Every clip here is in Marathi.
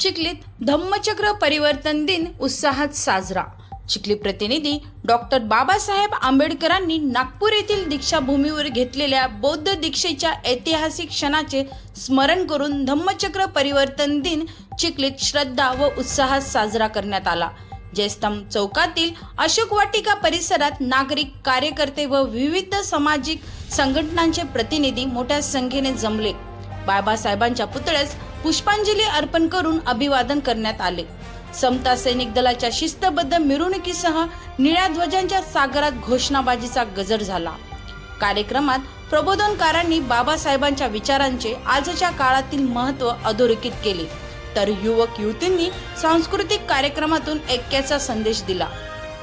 चिखलीत धम्मचक्र परिवर्तन दिन उत्साहात साजरा. चिखली प्रतिनिधी डॉक्टर बाबासाहेब आंबेडकरांनी नागपूर येथील दीक्षाभूमीवर घेतलेल्या बौद्ध दीक्षेच्या ऐतिहासिक क्षणाचे स्मरण करून धम्मचक्र परिवर्तन दिन चिखलीत श्रद्धा व उत्साहात साजरा करण्यात आला. जयस्तंभ चौकातील अशोक वाटिका परिसरात नागरिक कार्यकर्ते व विविध सामाजिक संघटनांचे प्रतिनिधी मोठ्या संख्येने जमले. बाबासाहेबांच्या पुतळ्यास पुष्पांजली अर्पण करून अभिवादन करण्यात आले. समता सैनिक दलाच्या शिस्तबद्ध मिरवणुकीसह निळ्या ध्वजांच्या सागरात घोषणाबाजीचा गजर झाला. कार्यक्रमात प्रबोधनकारांनी बाबासाहेबांच्या विचारांचे आजच्या काळातील महत्त्व अधोरेखित केले. तर युवक युवतींनी सांस्कृतिक कार्यक्रमातून ऐक्याचा संदेश दिला.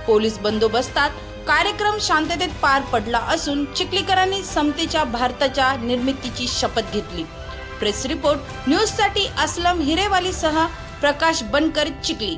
पोलीस बंदोबस्तात कार्यक्रम शांततेत पार पडला असून चिखलीकरांनी समतेच्या भारताच्या निर्मितीची शपथ घेतली. प्रेस रिपोर्ट न्यूजसाठी असलम हिरेवाली सह प्रकाश बनकर चिखली.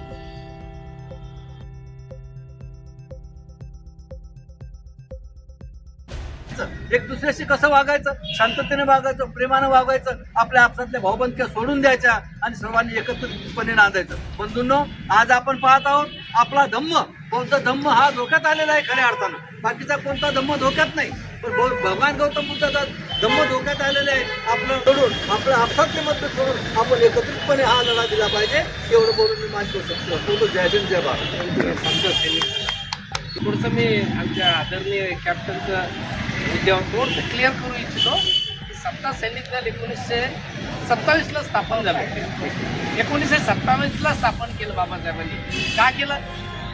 एक दुसऱ्याशी कसं वागायचं? शांततेने वागायचं प्रेमानं वागायचं आपल्या आपसातल्या भाऊबंदक्या सोडून द्यायच्या आणि सर्वांनी एकत्रितपणे नांदायचं. बंधूंनो आज आपण पाहत आहोत आपला धम्म. बौद्ध धम्म? हा धोक्यात आलेला आहे खऱ्या अर्थानं. बाकीचा कोणता धम्म धोक्यात नाही. पण भगवान गौतम बुद्धाचा धम्म धोक्यात आलेला आहे आपलं सोडून आपलं आपसातले मत सोडून आपण एकत्रितपणे हा लढा दिला पाहिजे. एवढं बोलून मी माझी गोष्ट संपवतो. जय हिंद जय भारत. थोडंसं मी आमच्या आदरणीय कॅप्टनचं मुद्द्यावर थोडंसं क्लिअर करू इच्छितो की सत्ता सैनिक दल एकोणीसशे सत्तावीसला स्थापन झालं. एकोणीसशे सत्तावीसला स्थापन केलं बाबासाहेबांनी. का केलं?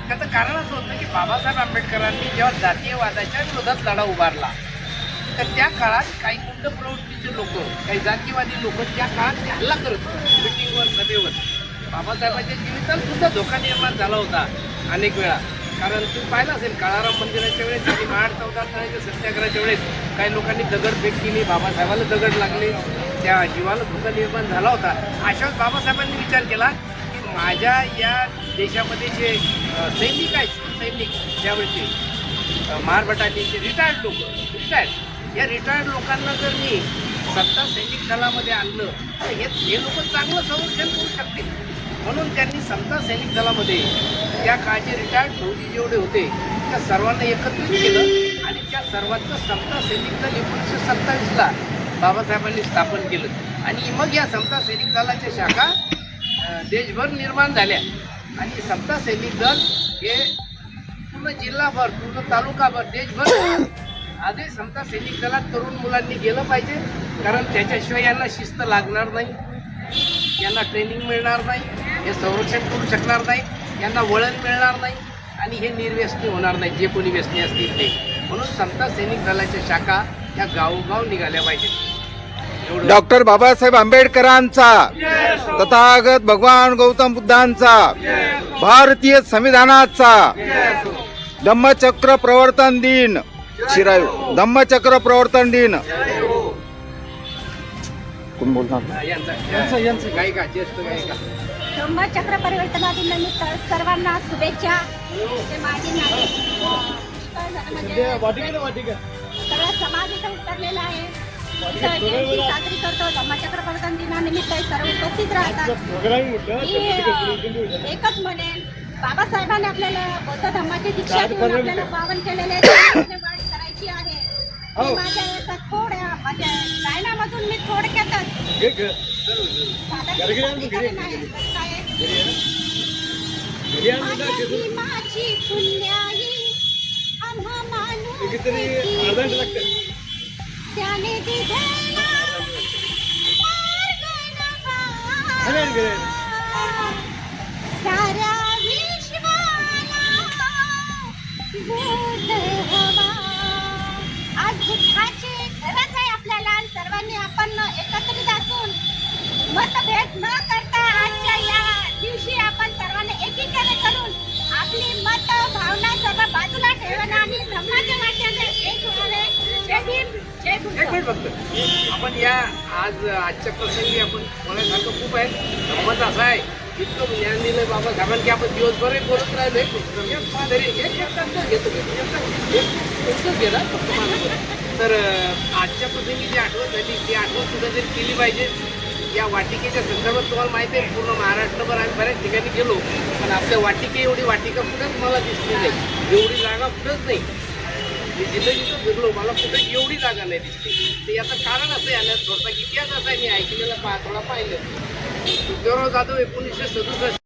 त्याचं कारण असं होतं की बाबासाहेब आंबेडकरांनी जेव्हा जातीयवादाच्या विरोधात लढा उभारला तर त्या काळात काही गुंड प्रवृत्तीचे लोक काही जातीवादी लोक त्या काळात ते हल्ला करत होते मिटिंगवर सभेवर. बाबासाहेबांच्या जीवितात सुद्धा धोका निर्माण झाला होता अनेक वेळा. कारण तू पाहिलं असेल काळाराम मंदिराच्या वेळेस आणि महाड चौदा तळ्याच्या सत्याग्रहाच्या वेळेस काही लोकांनी दगडफेक केली बाबासाहेबाला दगड लागले. त्या जीवाला धोका निर्माण झाला होता. अशा बाबासाहेबांनी विचार केला की माझ्या या देशामध्ये जे सैनिक आहेत सैनिक त्यावेळेचे अ, महार रिटायर्ड लोक रिटायर्ड या रिटायर्ड लोकांना जर मी सत्ता सैनिक दलामध्ये आणलं तर हे हे लोक चांगलं संरक्षण करू शकतील. म्हणून त्यांनी समता सैनिक दलामध्ये त्या काळचे रिटायर्ड फौजी जेवढे होते त्या सर्वांना एकत्रित केलं आणि त्या सर्वांचं समता सैनिक दल एकोणीसशे सत्तावीसला बाबासाहेबांनी स्थापन केलं. आणि मग या समता सैनिक दलाच्या शाखा देशभर निर्माण झाल्या. आणि समता सैनिक दल हे पूर्ण जिल्हाभर पूर्ण तालुकाभर देशभर आधी समता सैनिक दलात तरुण मुलांनी गेलं पाहिजे कारण त्याच्याशिवाय यांना शिस्त लागणार नाही. यांना ट्रेनिंग मिळणार नाही हे संरक्षण करू शकणार नाही यांना वळण मिळणार नाही आणि हे निर्व्यसनी होणार नाही जे कोणी व्यसनी असतील ते. म्हणून समता सैनिक दलाच्या शाखा या गावोगाव निघाल्या पाहिजेत. डॉक्टर बाबासाहेब आंबेडकरांचा तथागत भगवान गौतम बुद्धांचा भारतीय संविधानाचा धम्मचक्र प्रवर्तन दिन. शिरायू धम्मचक्र प्रवर्तन दिन. कोण बोलणार? धम्मचक्र सर्वांना शुभेच्छा. ते माझे नाते म्हणजे सगळा समाज इथं उतरलेला आहे. इथं जयंती साजरी करतो. धम्मचक्र परिवर्तन दिनानिमित्त सर्व उपस्थित राहतात. मी अं, एकच म्हणेन. बाबासाहेबांनी आपल्याला बौद्ध धर्माची दीक्षा देऊन आपल्याला पावन केलेले आहे. मी माझ्या याचा थोड्या माझ्या गायनामधून मी थोडक्यातच सादर करीन आहे. काय आहे? माझी माझी पुण्याई आम्हा माणूस त्याने दिलेला मार्ग नवा. साऱ्या विश्वाला बोध न करता आजच्या या दिवशी आपण सर्वांनी एकीकडे करून आपली मत भावना सर्व बाजूला ठेवणं आणि धर्माच्या माध्यमाने एक होणे जय भीम जय एक फक्त आपण या आज आजच्या प्रसंगी आपण बोलायसारखं खूप आहे गंमत असा आहे इतकं ज्ञान दिलं बाबा साहेबांनी की आपण दिवसभर बोलत राहिलो एक तरी एक एक घेतो एक पुस्तक फक्त माझं तर आजच्या प्रसंगी जी आठवण झाली ती आठवण सुद्धा जरी केली पाहिजे या वाटिकेच्या संदर्भात तुम्हाला माहिती आहे पूर्ण महाराष्ट्रभर आम्ही बऱ्याच ठिकाणी गेलो. पण आपल्या वाटिके एवढी वाटिका कुठेच मला दिसली नाही. एवढी जागा कुठंच नाही. मी जिथं फिरलो मला कुठे एवढी जागा नाही दिसली. तर याचं कारण असं आहे आणि थोडासा इतिहास असा आहे मी ऐकलेला पा थोडा पाहिलं. ज्योतिराव जाधव एकोणीसशे सदुसष्ट